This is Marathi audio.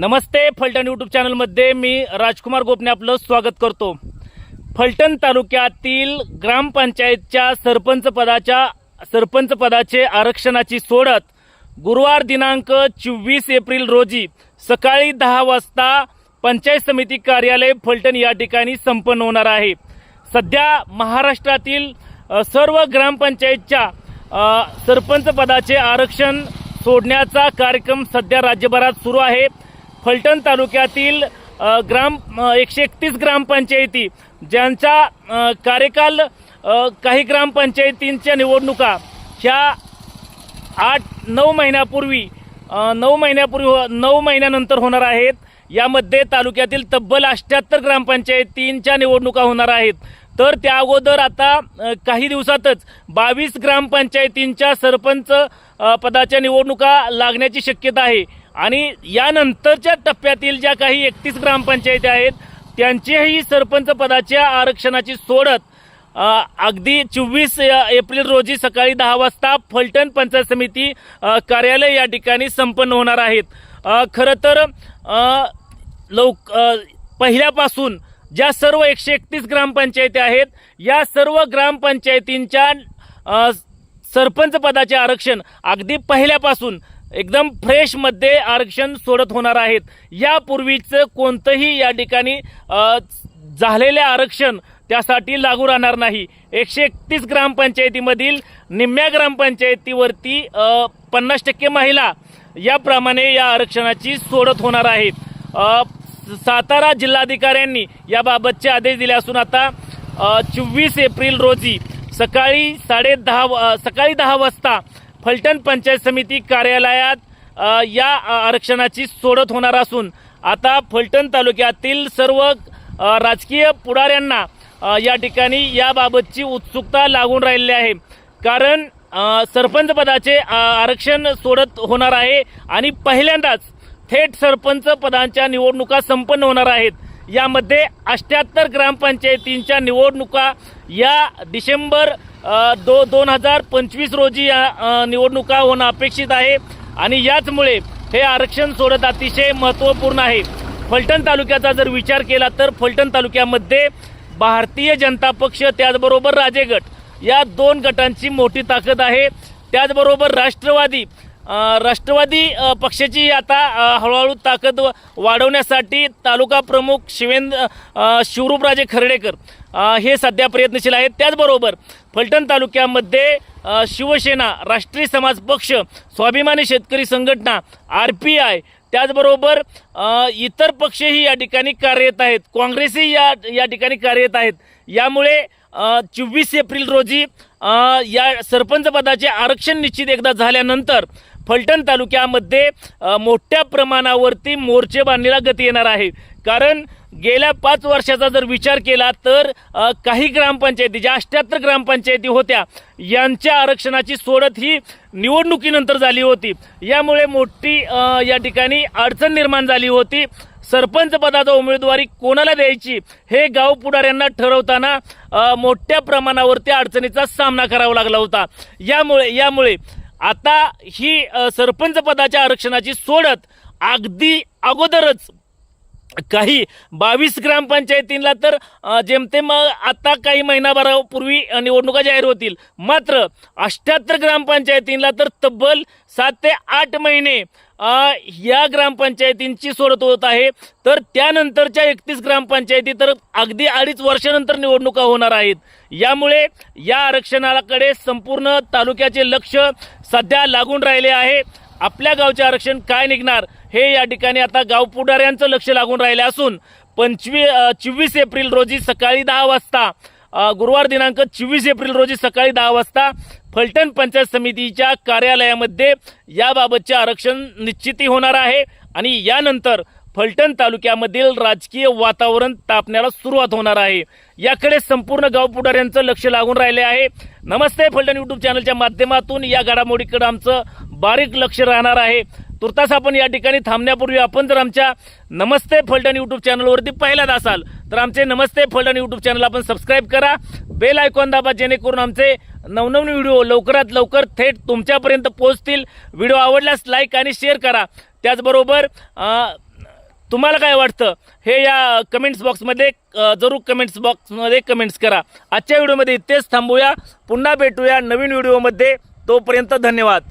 नमस्ते फलटण यूट्यूब चॅनलमध्ये मी राजकुमार गोपने आपलं स्वागत करतो. फलटण तालुक्यातील ग्रामपंचायतच्या सरपंच पदाच्या सरपंच पदाचे आरक्षणाची सोडत गुरुवार दिनांक चोवीस एप्रिल रोजी सकाळी दहा वाजता पंचायत समिती कार्यालय फलटण या ठिकाणी संपन्न होणार आहे. सध्या महाराष्ट्रातील सर्व ग्रामपंचायतच्या सरपंचपदाचे सरपंच पदाचे आरक्षण सोडण्याचा कार्यक्रम सध्या राज्यभरात सुरू आहे. फलटण तालुक्यातील ग्राम एकशे एकतीस ग्रामपंचायती ज्यांचा कार्यकाल काही ग्रामपंचायतींच्या निवडणुका ह्या आठ नऊ महिन्यापूर्वी नऊ महिन्यापूर्वी नऊ महिन्यानंतर होणार आहेत. यामध्ये तालुक्यातील तब्बल अष्ट्याहत्तर ग्रामपंचायतींच्या निवडणुका होणार आहेत. तर त्या अगोदर आता काही दिवसातच बावीस ग्रामपंचायतींच्या सरपंच पदाच्या निवडणुका लागण्याची शक्यता आहे. आणि यानंतरच्या टप्प्यातील ज्या काही एकतीस ग्रामपंचायती आहेत त्यांचेही सरपंच पदाच्या आरक्षणाची सोडत अगदी चोवीस एप्रिल रोजी सकाळी दहा वाजता फलटण पंचायत समिती कार्यालय या ठिकाणी संपन्न होणार आहेत. खरं तर लवक पहिल्यापासून ज्या सर्व एकशे एकतीस ग्रामपंचायती आहेत या सर्व ग्रामपंचायतींच्या सरपंच पदाचे आरक्षण अगदी पहिल्यापासून एकदम फ्रेशमध्ये आरक्षण सोडत होणार आहेत. यापूर्वीचं कोणतंही या ठिकाणी झालेले आरक्षण त्यासाठी लागू राहणार नाही. एकशे एकतीस ग्रामपंचायतीमधील निम्म्या ग्रामपंचायतीवरती पन्नास टक्के महिला याप्रमाणे या आरक्षणाची सोडत होणार आहेत. सातारा जिल्हाधिकाऱ्यांनी याबाबतचे आदेश दिले असून आता चोवीस एप्रिल रोजी सकाळी साडे दहा सकाळी दहा वाजता फलटण पंचायत समिती कार्यालयात या आरक्षणाची सोडत होणार असून आता फलटण तालुक्यातील सर्व राजकीय पुढाऱ्यांना या ठिकाणी याबाबतची उत्सुकता लागून राहिलेली आहे. कारण सरपंच पदाचे आरक्षण सोडत होणार आहे आणि पहिल्यांदाच थेट सरपंच पदांच्या निवडणुका संपन्न होणार आहेत. यामध्ये अष्ट्याहत्तर ग्रामपंचायतींच्या निवडणुका या डिसेंबर दो दोन हजार पंचवीस रोजी या निवडणुका होणं अपेक्षित आहे. आणि याचमुळे हे आरक्षण सोडत अतिशय महत्त्वपूर्ण आहे. फलटण तालुक्याचा जर विचार केला तर फलटण तालुक्यामध्ये भारतीय जनता पक्ष त्याचबरोबर राजेगट या दोन गटांची मोठी ताकद आहे. त्याचबरोबर राष्ट्रवादी राष्ट्रवादी पक्षाची आता हळूहळू ताकद वाढवण्यासाठी तालुका प्रमुख शिवेंद्र शिवरूपराजे खर्डेकर हे सध्या प्रयत्नशील आहेत. त्याचबरोबर फलटण तालुक्यामध्ये शिवसेना राष्ट्रीय समाज पक्ष स्वाभिमानी शेतकरी संघटना आर पी आय त्याचबरोबर इतर पक्षही या ठिकाणी कार्यरत आहेत. काँग्रेसही या या ठिकाणी कार्यरत आहेत. यामुळे चोवीस एप्रिल रोजी या सरपंच पदाचे आरक्षण निश्चित एकदा झाल्यानंतर फलटण तालुक्यामध्ये मोठ्या प्रमाणावरती मोर्चे बांधणीला गती येणार आहे. कारण गेल्या पाच वर्षाचा जर विचार केला तर काही ग्रामपंचायती ज्या अष्ट्याहत्तर ग्रामपंचायती होत्या यांच्या आरक्षणाची सोडत ही निवडणुकीनंतर झाली होती. यामुळे मोठी या ठिकाणी अडचण निर्माण झाली होती. सरपंच पदाचा उमेदवारी कोणाला द्यायची हे गाव पुढाऱ्यांना ठरवताना मोठ्या प्रमाणावरती अडचणीचा सामना करावा लागला होता. यामुळे यामुळे आता ही सरपंच पदाच्या आरक्षणाची सोडत अगदी अगोदरच काही बावीस ग्रामपंचायतींना तर जेमतेम आता काही महिनाभरापूर्वी निवडणुका जाहीर होतील. मात्र अष्ट्याहत्तर ग्रामपंचायतींना तर तब्बल सात ते आठ महिने या ग्रामपंचायतींची सोडत होत आहे. तर त्यानंतरच्या एकतीस ग्रामपंचायती तर अगदी अडीच वर्षानंतर निवडणुका होणार आहेत. यामुळे या आरक्षणाकडे संपूर्ण तालुक्याचे लक्ष सध्या लागून राहिले आहे. आपल्या गावचे आरक्षण काय निघणार हे या ठिकाणी आता गाव पुढाऱ्यांचं लक्ष लागून राहिले असून पंचवी चोवीस एप्रिल रोजी सकाळी दहा वाजता गुरुवार दिनांक चोवीस एप्रिल रोजी सकाळी दहा वाजता फलटण पंचायत समितीच्या कार्यालयामध्ये याबाबतचे आरक्षण निश्चिती होणार आहे आणि यानंतर फलटण तालुक्यामधील राजकीय वातावरण तापण्याला सुरुवात होणार आहे. याकडे संपूर्ण गाव पुढाऱ्यांचं लक्ष लागून राहिले आहे. नमस्ते फलटण युट्यूब चॅनलच्या माध्यमातून या घडामोडीकडे आमचं बारीक लक्ष राहणार आहे. तुर्तास आपण या ठिकाणी थांबण्यापूर्वी आपण जर आमच्या नमस्ते फलटण युट्यूब चॅनलवरती पहिल्यांदा असाल तर आमचे नमस्ते फलटण युट्यूब चॅनल आपण सबस्क्राईब करा. बेल आयकॉन दाबा जेणेकरून आमचे नवनवीन व्हिडिओ लवकरात लवकर थेट तुमच्यापर्यंत पोहोचतील. व्हिडिओ आवडल्यास लाईक आणि शेअर करा. त्याचबरोबर तुम्हाला काय वाटतं? हे या कमेंट्स बॉक्समध्ये जरूर कमेंट्स बॉक्समध्ये कमेंट्स करा. आजच्या व्हिडिओमध्ये इथेच थांबूया. पुन्हा भेटूया नवीन व्हिडिओमध्ये. तोपर्यंत धन्यवाद.